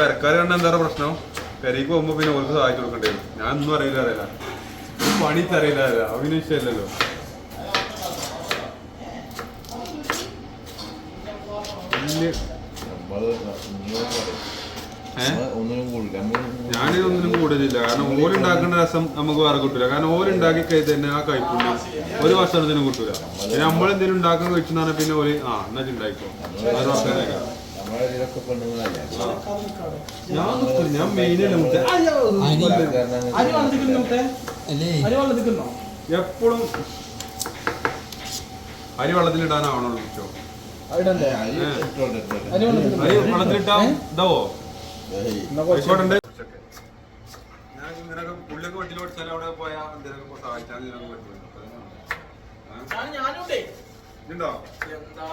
പെരക്കാർ കണ്ട എന്താ പ്രശ്നം? പെരയ്ക്ക് പോകുമ്പോ പിന്നെ ഓർക്ക് സഹായിച്ചു കൊടുക്കണ്ടേ ഞാൻ ഒന്നും അറിയില്ല അറിയില്ല. ഒരു പണി അറിയില്ല അറിയില്ല. അവന് വലിയ ഏഹ് ഒന്നിനും കൂടുതലില്ല കാരണം ഓരുണ്ടാക്കുന്ന രസം നമുക്ക് വേറെ കിട്ടൂല. കാരണം ഓരുണ്ടാക്കി കഴിഞ്ഞാൽ തന്നെ ആ കൈപ്പുണ്യം ഒരു വർഷത്തിനും കിട്ടൂല. പിന്നെ നമ്മളെന്തെങ്കിലും ഉണ്ടാക്കാൻ കഴിച്ചെന്നാണ് പിന്നെ ഓൽ ആ എന്നാ ഉണ്ടായിക്കോ. അത് വർഷം ഞാൻ മെയിനല്ലേ മുത്തേ അരി വളർത്തിക്കുന്നു മുത്തേ അരി വളർത്തിക്കുന്നോ എപ്പോഴും അരി വെള്ളത്തിലിടാനാവണോ ചോ അരി വെള്ളത്തിലിട്ടാ ഇതാവോ? ഞാൻ ഇങ്ങനൊക്കെ പുള്ളിയൊക്കെ വട്ടിയിൽ പഠിച്ചാൽ അവിടെ പോയാൽ എന്തെങ്കിലും സഹായിച്ചാൽ ഇതിനൊക്കെ പറ്റുമല്ലോ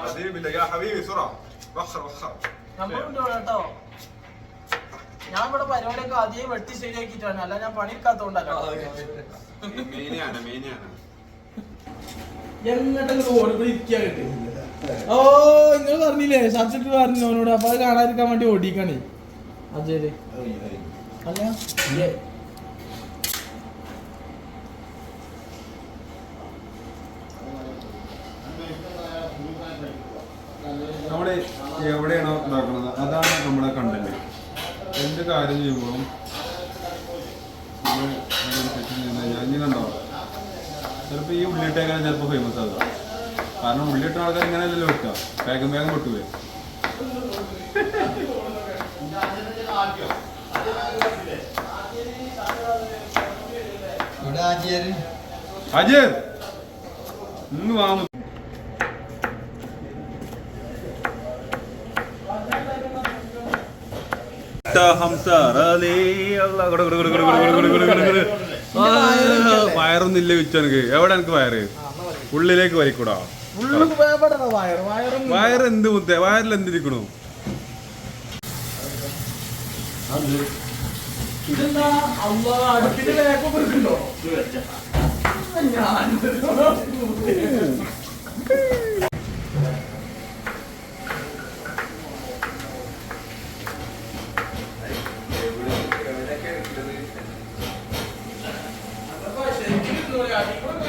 അതേമില്ല യാ ഹബീബി സുറ? നമ്മളുണ്ട് കേട്ടോ. ഞാൻ ഇവിടെ പരിപാടിയൊക്കെ ആദ്യം വെട്ടി ശരിയാക്കിയിട്ടാണ്. അല്ല ഞാൻ പണിയെടുക്കാത്തോണ്ടല്ലോ ഓ നിങ്ങൾ പറഞ്ഞില്ലേ? സബ്ജക്ട് പറഞ്ഞു അവനോട്? അപ്പൊ അത് കാണാതിരിക്കാൻ വേണ്ടി ഓടിക്കണേ. ഏയ്. അല്ല? നമ്മുടെ എവിടെയാണോ ഇതാക്കുന്നത് അതാണ് നമ്മുടെ കണ്ടന്റ് എന്ത് കാര്യം ചെയ്യുമ്പോഴും കഴിഞ്ഞാൽ ഇങ്ങനെ കണ്ടോ ചിലപ്പോൾ ഈ ഉള്ളിട്ടേക്കാൻ ചിലപ്പോൾ ഫേമസ് ആകുക കാരണം ഉള്ളിട്ട ആൾക്കാർ ഇങ്ങനെയല്ലല്ലോ വെക്കുക. വേഗം വേഗം പൊട്ടുവേ അജയ് ഇന്ന് വാങ്ങും വയറൊന്നില്ല വിച്ചനക്ക് എവിടെ എനിക്ക് വയറ്? ഉള്ളിലേക്ക് വരിക്കൂടാ വയറ്? എന്ത് മുത്ത? വയറിൽ എന്തിരിക്കണു ഇതെന്താ? അമ്മ അടുപ്പിന്റെ ബാക്കൊക്കെ എടുക്കണ്ടോ ഞാൻ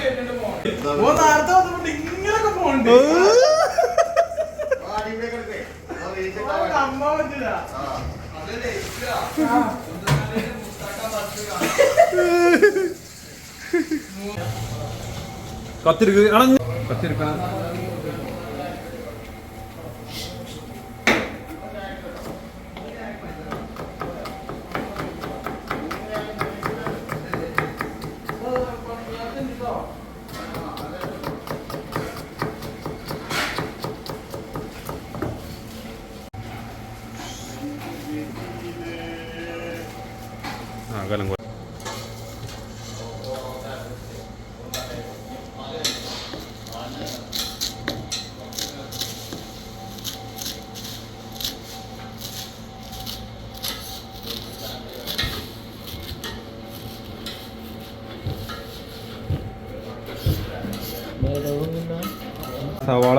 നേരത്തെ വന്നപ്പോണ്ട് ഇങ്ങനൊക്കെ പോണ്ട് അമ്മ പറ്റില്ല കത്തിരിക്ക്. അണഞ്ഞു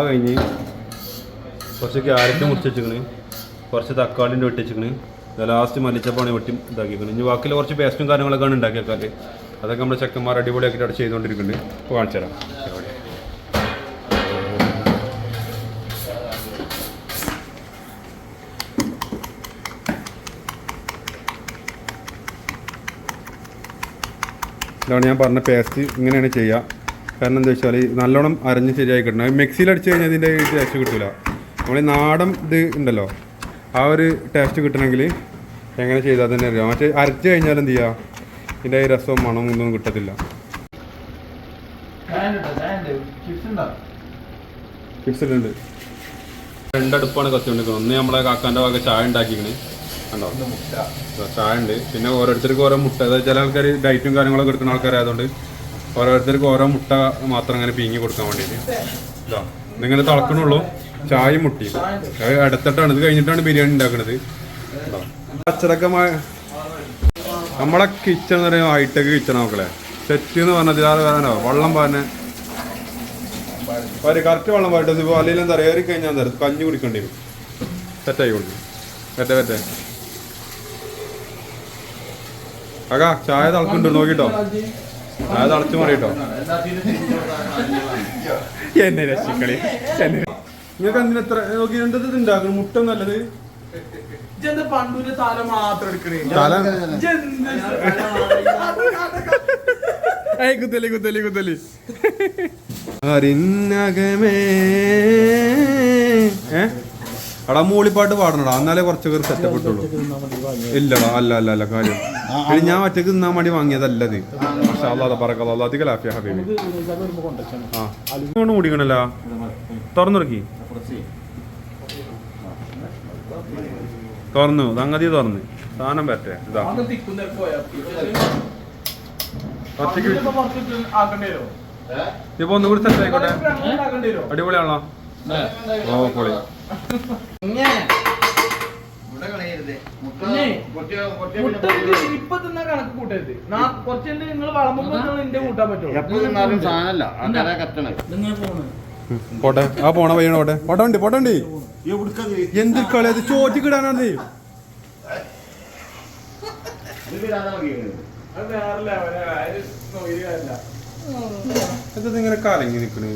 കഴിഞ്ഞ് കുറച്ച് ക്യാരറ്റ് മുറിച്ചിരിക്കണ് കുറച്ച് തക്കാളിന്റെ വെട്ടിച്ചിക്കണ് ലാസ്റ്റ് മല്ലിച്ചപ്പാണ് വെട്ടി ഇതാക്കിയിരിക്കുന്നത് ഇനി ബാക്കിയുള്ള കുറച്ച് പേസ്റ്റും കാര്യങ്ങളൊക്കെയാണ് ഉണ്ടാക്കിയാൽ അതൊക്കെ നമ്മുടെ ചെക്കന്മാർ അടിപൊളിയാക്കിയിട്ട് അവിടെ ചെയ്തുകൊണ്ടിരിക്കുന്നുണ്ട് ഇപ്പോൾ കാണിച്ചു തരാം. ഇതാണ് ഞാൻ പറഞ്ഞ പേസ്റ്റ് ഇങ്ങനെയാണ് ചെയ്യുക കാരണം എന്താ വെച്ചാൽ നല്ലോണം അരഞ്ഞ് ശരിയായി കിട്ടണം. മിക്സിയിൽ അടിച്ച് കഴിഞ്ഞാൽ ഇതിന്റെ ടേസ്റ്റ് കിട്ടില്ല നമ്മൾ ഈ നാടൻ ഇത് ഉണ്ടല്ലോ. ആ ഒരു ടേസ്റ്റ് കിട്ടണമെങ്കിൽ എങ്ങനെ ചെയ്താൽ തന്നെ അറിയാം. മറ്റേ അരച്ച് കഴിഞ്ഞാൽ എന്ത് ചെയ്യുക ഇതിന്റെ രസവും മണവും ഒന്നും കിട്ടത്തില്ല. കിഡ്സിലുണ്ട് രണ്ടടുപ്പാണ് കത്തിക്കൊണ്ടിരിക്കുന്നത് ഒന്ന് നമ്മളെ കാക്കാന്റെ ഭാഗം ചായ ഉണ്ടാക്കിക്കണേ. കണ്ടോ? ചായ ഉണ്ട്. പിന്നെ ഓരോരുത്തർക്ക് ഓരോ മുട്ട. ചില ആൾക്കാർ ഡയറ്റും കാര്യങ്ങളൊക്കെ എടുക്കുന്ന ആൾക്കാരായതുകൊണ്ട് ഓരോരുത്തർക്ക് ഓരോ മുട്ട മാത്രം അങ്ങനെ പീങ്ങി കൊടുക്കാൻ വേണ്ടിയിട്ട്. ഇതിങ്ങനെ തിളക്കണുള്ളൂ. ചായ മുട്ടി. അടുത്തിട്ടാണ്. ഇത് കഴിഞ്ഞിട്ടാണ് ബിരിയാണി ഉണ്ടാക്കുന്നത്. അച്ചടക്കമായ നമ്മളെ കിച്ചൺ എന്ന് പറയുമ്പോൾ ഹൈടെക് കിച്ചൺ നോക്കളെ സെറ്റ് എന്ന് പറഞ്ഞാൽ ഇതിലാറ് വരാനോ വെള്ളം ഒരു കറക്റ്റ് വെള്ളം പായിട്ട് ഇപ്പോൾ അല്ലെങ്കിൽ എന്താ പറയുക കഴിഞ്ഞാൽ എന്താ കഞ്ഞി കുടിക്കേണ്ടി വരും. സെറ്റായി കൊണ്ട്. പറ്റേ പറ്റേ. അകാ ചായ തിളക്കുന്നുണ്ട് നോക്കിട്ടോ. ചായ തിളച്ചു മറിയിട്ടോ എന്നെ രക്ഷിക്കളി എന്നെ. നിങ്ങൾക്ക് എന്തിനാ എത്ര നോക്കി എന്തത് ഉണ്ടാക്കണം മുട്ട നല്ലത്. പണ്ടൂര് തല മാത്രം എടുക്കണേ? ഏയ് കുത്തലി കുത്തലി കുത്തലി. അറിന്നകമേ ഏ? എടാ മൂളിപ്പാട്ട് പാടണടാ. എന്നാലേ കുറച്ചൊക്കെ സെറ്റപ്പ് ഇട്ടുള്ളൂ. ഇല്ലടാ അല്ല അല്ല അല്ല കാര്യം. പിന്നെ ഞാൻ ഒറ്റയ്ക്ക് നിന്നാൻ വേണ്ടി വാങ്ങിയതല്ലത് പക്ഷെ അല്ലാതെ പറക്കല്ല അധികം ലാഫിയ ഹബീബി. ആ. അതുകൊണ്ട് മൂടിക്കണല്ല. തുറന്നുറക്കി തുറന്നു. സംഗതി തുറന്ന്. സാധനം പറ്റേ ഇതാ. ഒറ്റയ്ക്ക് ഇപ്പൊ ഒന്നുകൂടി സെറ്റ് ആയിക്കോട്ടെ. അടിപൊളിയാണോ അടിപൊളിയാണല്ലോ. ഓ പൊളി. പോട്ടെ ആ പോണ വഴിയാണ് പോട്ടെ. പോട്ടെ ഉണ്ട് പോട്ടെ. ഉണ്ട് എന്ത് കളി? അത് നോയില്ല ഇത് ഇങ്ങനെ കലങ്ങി നിക്കണ്?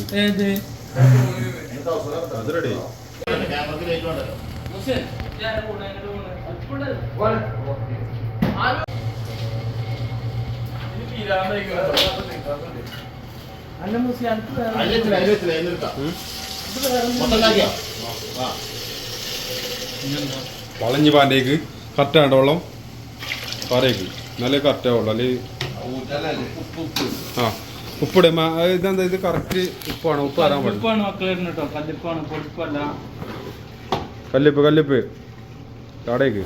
അല്ല വളഞ്ഞ് പാന്റേക്ക് കറക്റ്റ് ആണ്ട് വെള്ളം? പാറേക്ക് നല്ല കറക്റ്റ് വെള്ളം അല്ലെങ്കിൽ ആ. ഉപ്പിടെ ഇതെന്താ ഇത് കറക്റ്റ് ഉപ്പാണ്? ഉപ്പ് തരാൻ പാടില്ല. കല്ലിപ്പാണ് മക്കൾ ഇടുന്നത് കേട്ടോ കല്ലിപ്പാണ് പൊടിപ്പല്ല. കല്ലിപ്പ് കല്ലിപ്പ്. കടയ്ക്ക്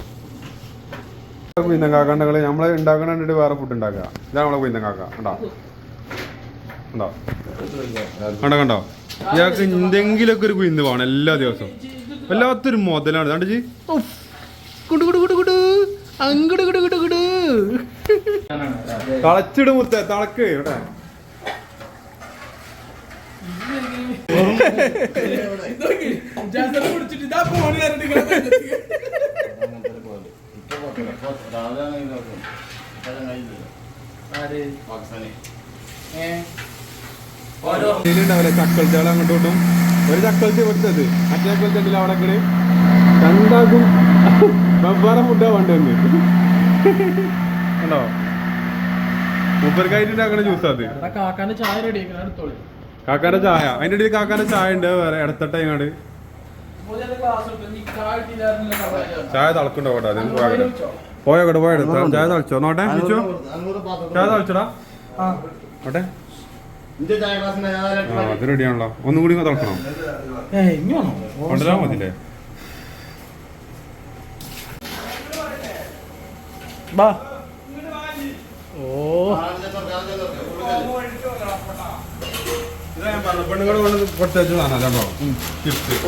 കുയിന്തം കാക്കണ്ടകൾ നമ്മളെ ഉണ്ടാക്കണ കണ്ടിട്ട് വേറെ ഫുഡ് ഉണ്ടാക്കുക ഇതാണ് നമ്മളെ കുയിന്തം കാക്ക ഉണ്ടോ ഉണ്ടോ കണ്ടോ കണ്ടോ? ഇയാൾക്ക് എന്തെങ്കിലുമൊക്കെ ഒരു കുയിന്ത് വേണം എല്ലാ ദിവസവും. വല്ലാത്തൊരു മുതലാണ്. കണ്ടു ജി കുടു കുടു കുടു കുടു. അങ്ങട് കുടു കുടു കുടു. തളച്ചിട് മുത്ത തളക്ക്. ഇവിടെ. അങ്ങോട്ടും ഇങ്ങോട്ടും ഒരു ചക്കൽത്തി കൊടുത്തത് മറ്റേ ഉണ്ടല്ലോ അവിടെ കൂടെ രണ്ടാക്കും വെവ്വേറെ ഫുഡാ വേണ്ടതെന്ന് കണ്ടോ മൂപ്പർക്കായിട്ട് ഉണ്ടാക്കണ ജ്യൂസ് അത് കാക്കാന്റെ ചായ റെഡി എടുത്തോളി കാക്കാന്റെ ചായ. അതിന്റെ ഇടയിൽ കാക്കാന്റെ ചായ ഉണ്ട് വേറെ ഇടത്തട്ട ഇങ്ങോട്ട് ചായ തളക്കുണ്ടോ കേട്ടോ പോയ കേട്ടോ പോയ പോയാട്ടെ ചായ തളിച്ചോ? നോട്ടെ വിളിച്ചോ? ചായ തളിച്ചോടാ. നോട്ടെ. ആ അത് റെഡിയാണല്ലോ ഒന്നും കൂടി തളക്കണോ? കൊണ്ടുവരാൻ മതില്ലേ ബാ. ഓ.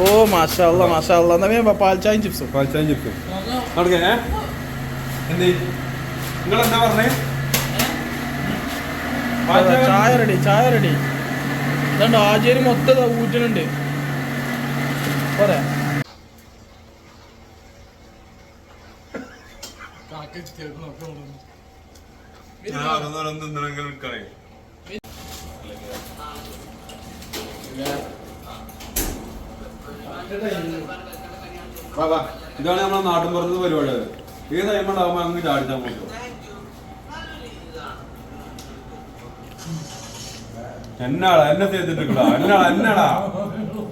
ഓ മാഷാല്ല മാഷാ എന്നാ വേഗം പാൽ ചായയും ചിപ്സും. പാൽച്ചായ ചിപ്സ്. നിങ്ങൾ എന്താ? പറഞ്ഞേ? ചായ റെഡി ചായ റെഡി. ഇതുണ്ട് ആചാര്യം മൊത്തം ഊറ്റലുണ്ട്. പോരെ. ഇതാണ് നമ്മളെ നാട്ടിൻ പുറത്ത് പരിപാടി ഈ ടൈം ഉണ്ടാകുമ്പോ അങ്ങ് ചാടിച്ചാൽ എന്നാടാ എന്നെ ചെയ്തിട്ടില്ല എന്നാടാ എന്നാടാ.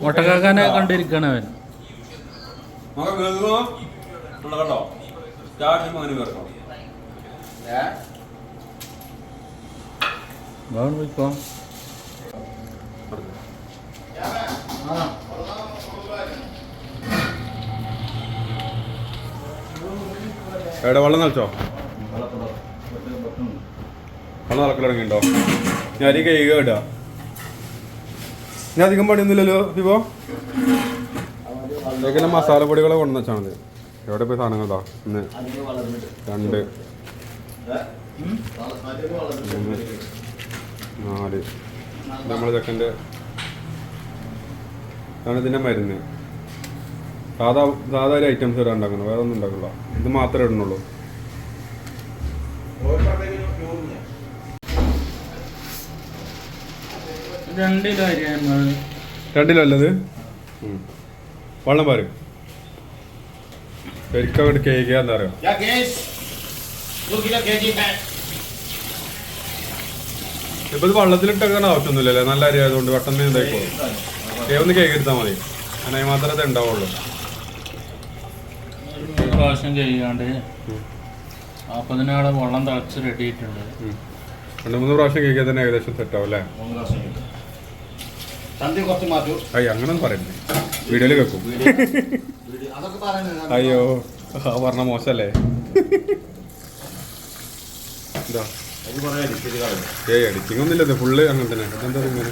മുട്ടക്കാക്കാനെ കണ്ടിരിക്കണവൻ അവൻ. ഉള്ള കണ്ടോ? ചാടിച്ചുമ്പോ അങ്ങനെ കേൾക്കണം പോയിക്കോ എവിടെ വെള്ളം നിറച്ചോ? വെള്ളം നിറക്കലിറങ്ങിണ്ടോ ഞാൻ അരി കഴിയുക കേട്ടോ ഞാൻ അധികം പണിയൊന്നുമില്ലല്ലോ ഇപ്പോ ഇതൊക്കെ മസാല പൊടികളെ കൊണ്ടു വെച്ചാൽ മതി. എവിടെ പോയി സാധനങ്ങളാ ഒന്ന് രണ്ട്. മൂന്ന് നാല്. നമ്മൾ ചെക്കന്റെ അതാണ് ഇതിന്റെ മരുന്ന് സാധാ സാധാ ഒരു ഐറ്റംസ് വരാൻ ഉണ്ടാക്കണം? വേറെ ഒന്നും ഉണ്ടാക്കില്ല ഇത് മാത്രമേ ഇടുന്നുള്ളൂ. രണ്ടിലല്ലത് വള്ളം വെള്ളം പാര്. ശരിക്കും അങ്ങോട്ട് കേക്ക് എന്താ പറയുക ഇപ്പൊ ഇത് വള്ളത്തിലിട്ടൊക്കെ ആവശ്യമൊന്നുമില്ലല്ലേ? നല്ല അരി ആയതുകൊണ്ട് പെട്ടെന്ന് എന്തായിക്കോളും ഇതായിക്കോ ഒന്ന് കേക്ക് എടുത്താൽ മതി അങ്ങനെ മാത്രമേ അത് ഉണ്ടാവുള്ളൂ. പ്രാവശ്യം ചെയ്യാണ്ട് നാൽപ്പതിനാടെ വെള്ളം തിളച്ച് റെഡി ആയിട്ടുണ്ട്. രണ്ട് മൂന്ന് പ്രാവശ്യം കേക്ക് തന്നെ ഏകദേശം സെറ്റാവും അല്ലേ. അയ്യ അങ്ങനെ പറയുന്നത് വീഡിയോയിൽ വെക്കും. അയ്യോ ആ പറഞ്ഞ kalau. ഏയ് ഇത് ഫുള്ള് അങ്ങനെ തന്നെ എന്താ ഇങ്ങനെ?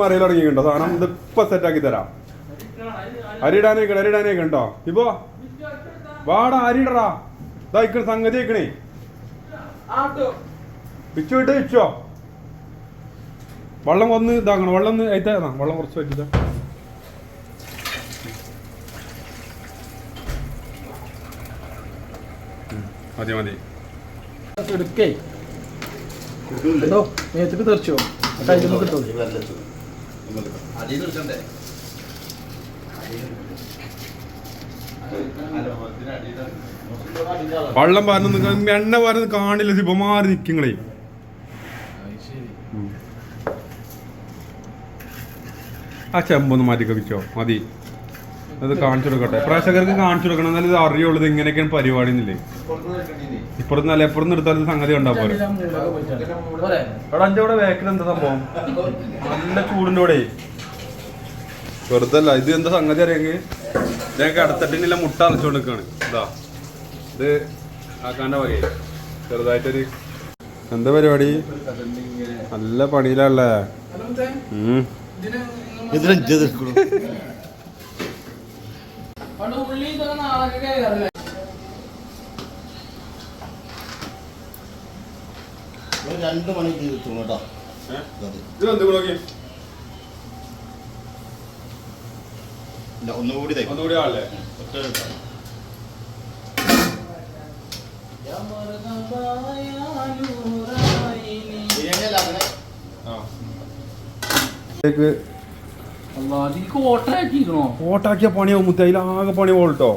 മറിയിൽ തുടങ്ങിയിട്ടുണ്ടോ സാധനം ഇത് ഇപ്പൊ സെറ്റ് ആക്കി തരാം. അരിയിടാനേക്കണ അരിയിടാനേക്ക് ഉണ്ടോ ഇപ്പോ വാടാ അരിയിടറാ ഇതാ ഇക്കണ സംഗതി ആട്ടോ. പിച്ചു വിട്ട് വെച്ചോ വെള്ളം ഒന്ന് ഇതാക്കണം. വെള്ളം ഒന്ന് വെള്ളം കുറച്ച് വെച്ചിട്ടാ മതി മതി. എടുക്കേ. എന്തോ? തെറിച്ചോ. വെള്ളം പറഞ്ഞ എണ്ണ പറഞ്ഞ കാണില്ല. ഇപ്പൊ മാറി നിൽക്കുങ്ങളേ ആ ചെമ്പൊന്ന് മാറ്റി വെച്ചോ മതി. അത് കാണിച്ചു കൊടുക്കട്ടെ. പ്രേക്ഷകർക്ക് കാണിച്ചു കൊടുക്കണം. എന്നാലും ഇത് അറിയുള്ളൂ ഇങ്ങനെയൊക്കെയാണ് പരിപാടി എന്നില്ലേ? ഇപ്പുറത്ത് നല്ല എപ്പുറത്ത് എടുത്താലും സംഗതി ഉണ്ടാ പോലെ അവിടെ വേക്കിൽ എന്താ സംഭവം? നല്ല ചൂടിന്റെ കൂടെ. ഇത് എന്താ സംഗതി അറിയെങ്കിൽ ഞങ്ങൾക്ക് അടുത്തട്ടിനില്ല മുട്ട അലച്ചോണ്ട് കൊടുക്കാണ്. ഇതാ. ഇത് ആക്കാന്റെ വകയെ. ചെറുതായിട്ടൊരു എന്താ പരിപാടി? നല്ല പണിയിലല്ലേ നാളൊക്കെ കയറില്ലേ രണ്ട് മണിക്ക് കിട്ടും കേട്ടോ. ഒന്നുകൂടി ഒന്നുകൂടി ആളല്ലേ? ബിരിയാണി അല്ല ഓട്ടാക്കിക്കണോ ഓട്ടാക്കിയ പണിയാവും മുത്ത അതിലാകെ പണി പോകട്ടോ.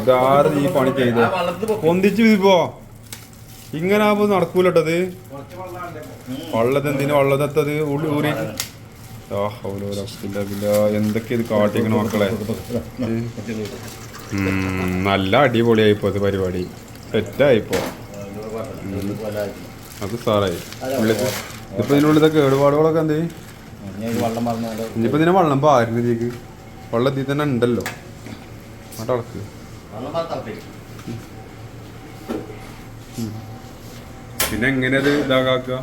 ഇതാറ് ഈ പണി ചെയ്ത്? പൊന്തിച്ച് വിപ്പോ ഇങ്ങനെ ആവുമ്പോ നടക്കൂലട്ടത് വള്ളത് എന്തിനു വള്ളതെത്തത് ഊരി. എന്തൊക്കെ ഇത് കാട്ടിക്കണ മക്കളെ? നല്ല അടിപൊളിയായിപ്പോ ഇത് പരിപാടി. സെറ്റായിപ്പോ അത് സാറായി. ഇപ്പൊ ഇതിനുള്ളിൽ കേടുപാടുകളൊക്കെ എന്തേ വെള്ളം പറഞ്ഞാലോ ഇനിയിപ്പോ ഇതിനെ വെള്ളം പാരുന്ന ഇതിലേക്ക് വെള്ളം ഇതിൽ തന്നെ ഉണ്ടല്ലോ. അങ്ങോട്ട് പറഞ്ഞേ പിന്നെ എങ്ങനെ അത് ഇതാകാക്കുക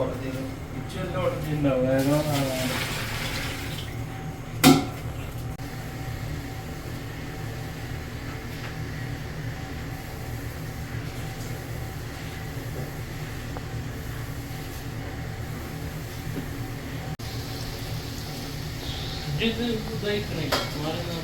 ഓർഡർ ചെയ്തു Jesus, please, please, please.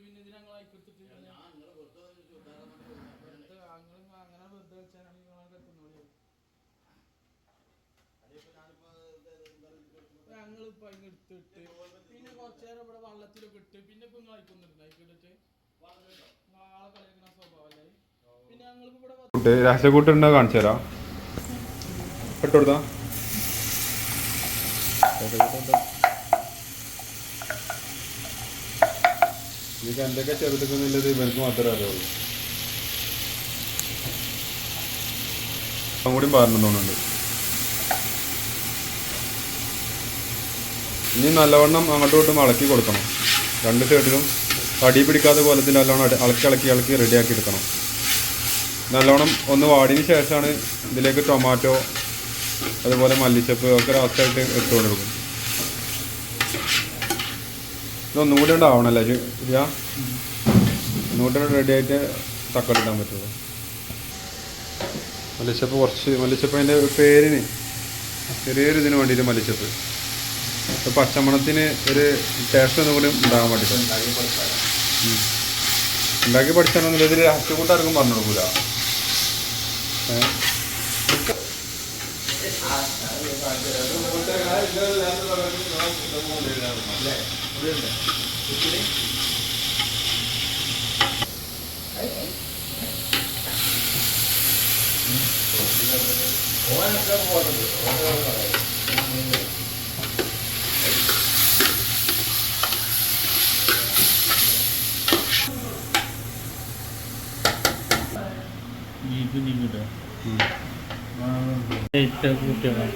പിന്നെ ഇതിന് ഞങ്ങൾ അയക്കെടുത്തിട്ട് വെറുതെ ഞങ്ങൾ അങ്ങനെ വെറുതെ വെച്ചാണെങ്കിൽ ഞങ്ങളിപ്പോ അതിന് എടുത്തിട്ട് പിന്നെ കുറച്ചേരം ഇവിടെ വള്ളത്തിലൊക്കെ ഇട്ട് പിന്നെ ഇപ്പൊ നിങ്ങൾ അയക്കുന്നുണ്ട് അയക്കിട്ടിട്ട് നാളെ കളിക്കുന്ന സ്വഭാവല്ലേ? പിന്നെ ഞങ്ങൾക്ക് ഇവിടെ രാസക്കൂട്ടുണ്ടോ കാണിച്ചു തരാം. ഇട്ടുകൊടുത്താ ഇത് എന്തൊക്കെ ചെറുതെക്കുന്നില്ലത് ഇവർക്ക് മാത്രമേ അറിയുള്ളൂ. കൂടി പറഞ്ഞു തോന്നുന്നുണ്ട്. ഇനി നല്ലവണ്ണം അങ്ങോട്ടും ഇങ്ങോട്ടും ഇളക്കി കൊടുക്കണം. രണ്ട് സൈഡിലും അടി പിടിക്കാത്ത കോലത്തിൽ നല്ലവണ്ണം ഇളക്കി ഇളക്കി ഇളക്കി റെഡിയാക്കി എടുക്കണം. നല്ലവണ്ണം ഒന്ന് വാടിയതിന് ശേഷമാണ് ഇതിലേക്ക് ടൊമാറ്റോ അതുപോലെ മല്ലിച്ചപ്പ് ഒക്കെ ലാസ്റ്റായിട്ട് ഇട്ട് ഇതൊന്നും കൂടി ഉണ്ടാവണല്ലേ ശരിയാ ഒന്നുകൂടി റെഡി ആയിട്ട് തക്കാളി ഇടാൻ പറ്റുള്ളൂ. മല്ലിച്ചപ്പ് കുറച്ച് മല്ലിച്ചപ്പ് അതിന്റെ പേരിന് ചെറിയൊരു ഇതിന് വേണ്ടിയിട്ട് മല്ലിച്ചപ്പ്. പച്ചമണത്തിന് ഒരു ടേസ്റ്റ് ഒന്നും കൂടി ഉണ്ടാകാൻ വേണ്ടിയിട്ട്. ഉണ്ടാക്കി പഠിച്ചാണെന്നില്ല ഇതിൽ രഹസ്യക്കൂട്ടാർക്കും പറഞ്ഞു കൊടുക്കൂല. ഏ? ബീഫ് കിട്ടുക ഉം. കുട്ടികളാണ്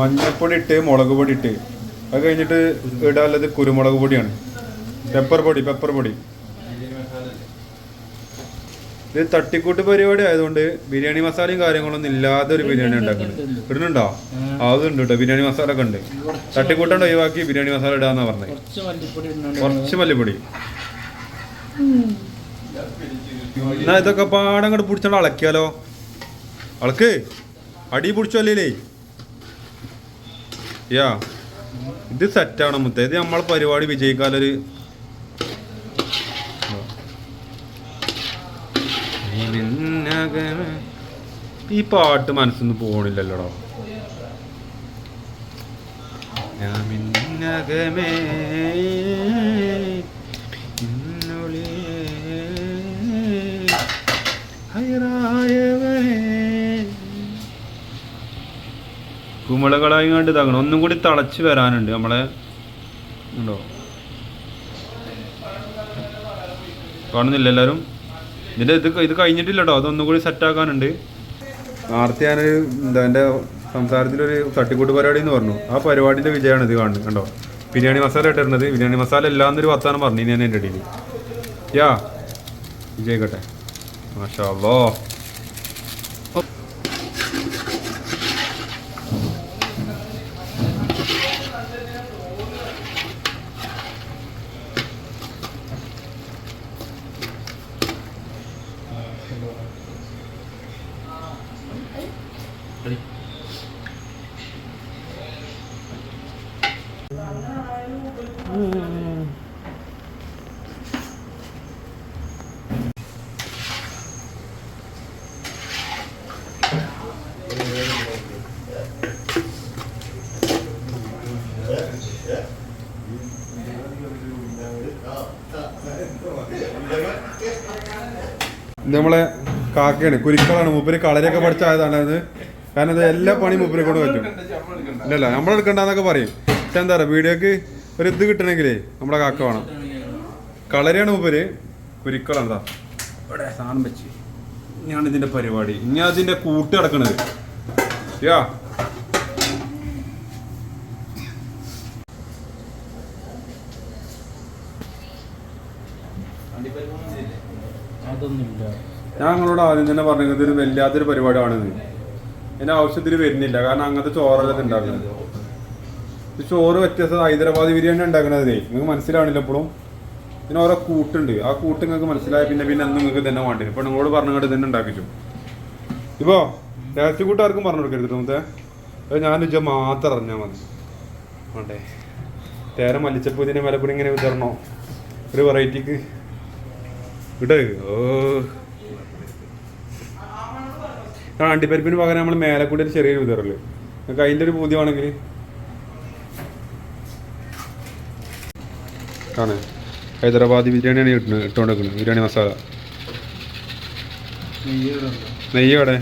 മഞ്ഞപ്പൊടി ഇട്ട് മുളക് പൊടി ഇട്ട് അത് കഴിഞ്ഞിട്ട് ഇടാനുള്ളത് കുരുമുളക് പൊടിയാണ്. പെപ്പർ പൊടി പെപ്പർ പൊടി. ഇത് തട്ടിക്കൂട്ട് പരിപാടി ആയതുകൊണ്ട് ബിരിയാണി മസാലയും കാര്യങ്ങളൊന്നും ഇല്ലാതെ ഒരു ബിരിയാണി ഉണ്ടാക്കുന്നത്. ഇടുന്നുണ്ടോ? അതുണ്ട് കേട്ടോ ബിരിയാണി മസാല ഒക്കെ ഉണ്ട്. തട്ടിക്കൂട്ടാണ്ട് ഒഴിവാക്കി ബിരിയാണി മസാല ഇടാന്നാ പറഞ്ഞത് കുറച്ച് മല്ലിപ്പൊടി എന്നാ ഇതൊക്കെ പാടം അങ്ങോട്ട് പിടിച്ചോണ്ട് അളക്കിയാലോ അളക്ക് അടി പിടിച്ചല്ലേ യാ. ഇത് സെറ്റാണ് മുത്ത. ഇത് നമ്മളെ പരിപാടി വിജയിക്കാലൊരു ഈ പാട്ട് മനസ്സിന്ന് പോണില്ലല്ലോടോ. ഞാൻ മിന്നകമേ. ഹൈറായവനേ കണ്ട് ഇതാകണം ഒന്നും കൂടി തളച്ച് വരാനുണ്ട് നമ്മളെ. ഉണ്ടോ? കാണുന്നില്ല എല്ലാവരും ഇതിന്റെ ഇത് ഇത് കഴിഞ്ഞിട്ടില്ല കേട്ടോ അതൊന്നും കൂടി സെറ്റാക്കാനുണ്ട് ആർത്തി ഞാനൊരു എന്താ എന്റെ സംസാരത്തിലൊരു തട്ടിക്കൂട്ട് പരിപാടി എന്ന് പറഞ്ഞു. ആ പരിപാടിന്റെ വിജയമാണ് ഇത് കാണുന്നത്. കണ്ടോ? ബിരിയാണി മസാല ഇട്ടിരുന്നത് ബിരിയാണി മസാല ഇല്ലാന്നൊരു വർത്താനം പറഞ്ഞു. ഞാൻ എന്റെ ഇടയിൽ യാ വിജയിക്കട്ടെ മാഷാ അല്ലോ നമ്മളെ കാക്കയാണ്. കുരുക്കളാണ്. മൂപ്പര് കളരിയൊക്കെ പഠിച്ചായതാണ് അത്. കാരണം അത് എല്ലാ പണി മൂപ്പരെ കൊണ്ട് പറ്റും. ഇല്ലല്ല നമ്മളെടുക്കണ്ടെന്നൊക്കെ പറയും. പക്ഷെ എന്താ പറയുക വീഡിയോക്ക് ഒരു ഇത് കിട്ടണമെങ്കിലേ നമ്മുടെ കാക്ക വേണം. കളരിയാണ് മൂപ്പര്. കുരുക്കളാണ് സാധനം വെച്ച്. ഞാൻ ഇതിന്റെ പരിപാടി. ഇനി അതിന്റെ കൂട്ട് കിടക്കണത് യാ. ഞാൻ നിങ്ങളോട് ആദ്യം തന്നെ പറഞ്ഞത് ഇതൊരു വല്ലാത്തൊരു പരിപാടിയാണ്. എന്റെ ആവശ്യത്തിന് വരുന്നില്ല. കാരണം അങ്ങനത്തെ ചോറല്ല ഇത് ഉണ്ടാക്കുന്നത് ചോറ് വ്യത്യസ്ത ഹൈദരാബാദ് ബിരിയാണി ഉണ്ടാക്കണതേ നിങ്ങൾക്ക് മനസ്സിലാവണില്ല എപ്പോഴും പിന്നെ ഓരോ കൂട്ടുണ്ട്. ആ കൂട്ട് നിങ്ങൾക്ക് മനസ്സിലായ പിന്നെ പിന്നെ അന്ന് നിങ്ങൾക്ക് തന്നെ വേണ്ടി. ഇപ്പൊ നിങ്ങളോട് പറഞ്ഞങ്ങോട്ട് തന്നെ ഉണ്ടാക്കിച്ചു. ഇപ്പോ ടേസ്റ്റ് കൂട്ടാർക്കും പറഞ്ഞു കൊടുക്കരുത് ഞാൻ ഉച്ച മാത്രം അറിഞ്ഞാൽ മതി. വേണ്ടേ? തേര മല്ലിച്ചപ്പൂ ഇതിനെ മലപ്പുറം ഇങ്ങനെ വിതരണോ ഒരു വെറൈറ്റിക്ക് കിട്ടേ ഓ. ആ അണ്ടിപ്പരിപ്പിന് പകരം നമ്മൾ മേലെ കൂടി ഒരു ചെറിയൊരു വിതറൽ നിങ്ങൾക്ക് അതിന്റെ ഒരു പൂതിയാണെങ്കിൽ ആണ്. ഹൈദരാബാദി ബിരിയാണിയാണ് ഇട്ടുന്നത് ഇട്ടുകൊണ്ടിരിക്കുന്നത്. ബിരിയാണി മസാല. നെയ്യ് അവിടെ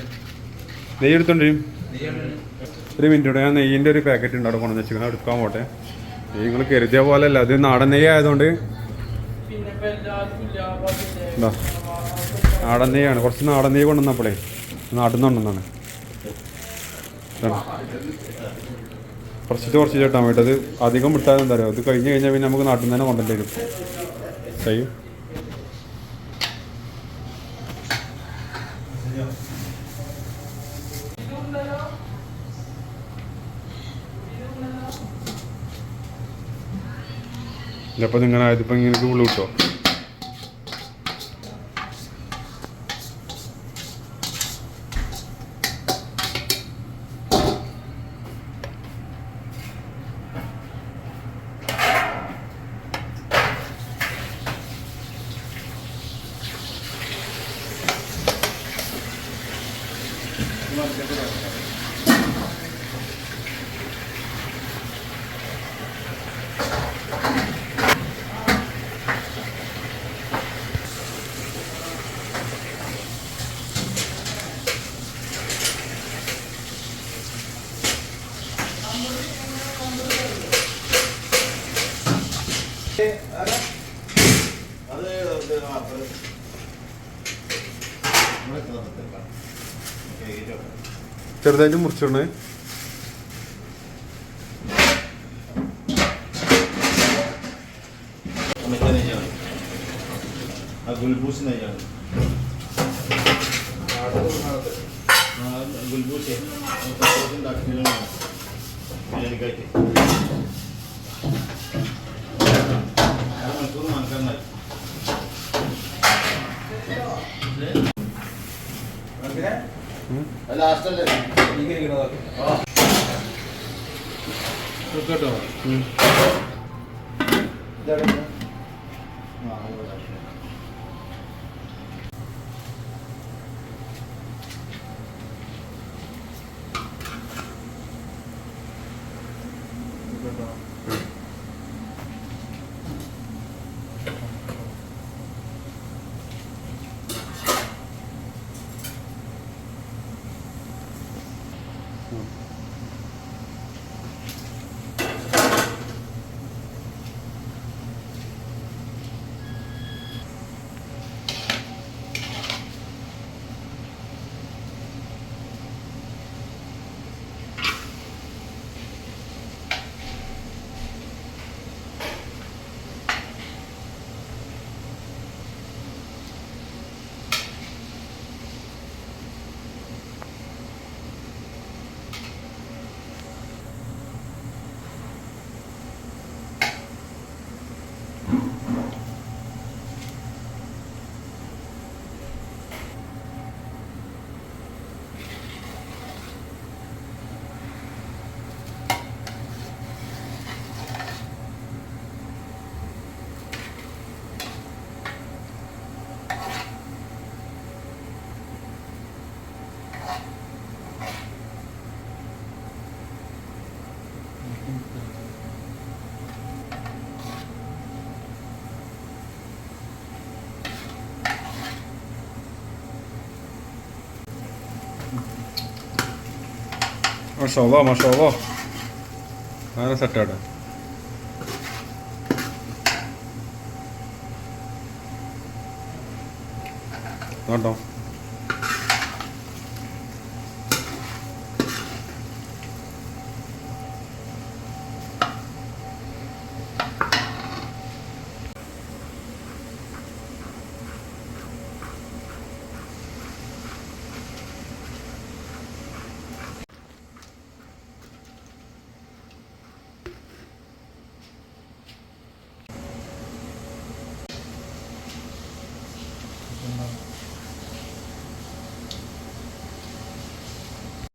നെയ്യ് എടുത്തോണ്ടിരും. ഒരു മിനിറ്റ് കൂടെ ഞാൻ നെയ്യിന്റെ ഒരു പാക്കറ്റ് ഉണ്ട്. അവിടെ കൊണ്ടു വെച്ചിരിക്കുന്നത് എടുക്കാൻ പോട്ടെ. നെയ്യ് നിങ്ങൾ കരുതിയ പോലെ അല്ല. അത് നാടൻ നെയ്യ് ആയതുകൊണ്ട്. നാടൻ നെയ്യാണ്. കുറച്ച് നാടൻ നെയ്യ് കൊണ്ടുവന്നപ്പോഴേ ഇതാണ്. കുറച്ചിട്ട് കുറച്ച് ചേട്ടാ വേണ്ടത് അധികം വിട്ടാൽ എന്താ പറയുക അത് കഴിഞ്ഞ് കഴിഞ്ഞാൽ പിന്നെ നമുക്ക് നാട്ടിൽ നിന്ന് തന്നെ കൊണ്ടുവരും വരും. ചെയ്യും ഇതപ്പോൾ നിങ്ങൾ ആയതിപ്പോൾ ഇങ്ങനെ ഉള്ളു കിട്ടോ അത് ഇത് മാത്രം ഇവിടെ കിടന്നിട്ടില്ല. ഓക്കേ, ഇരിക്കട്ടെ. ചെറുതായിട്ട് മുറിച്ചിടണേ ഗുൽബൂസ് നെയ്യാണ് ആ, ഗുൽബൂസ് ഉണ്ടാക്കിയതാണ് ബിരിയാണിക്കായിട്ട് മണിക്കൂർ മനസ്സിലായി ലാസ്റ്റല്ലേ കേട്ടോ മാഷോവോ മാഷോവോ അങ്ങനെ സെറ്റാട്ടെ കേട്ടോ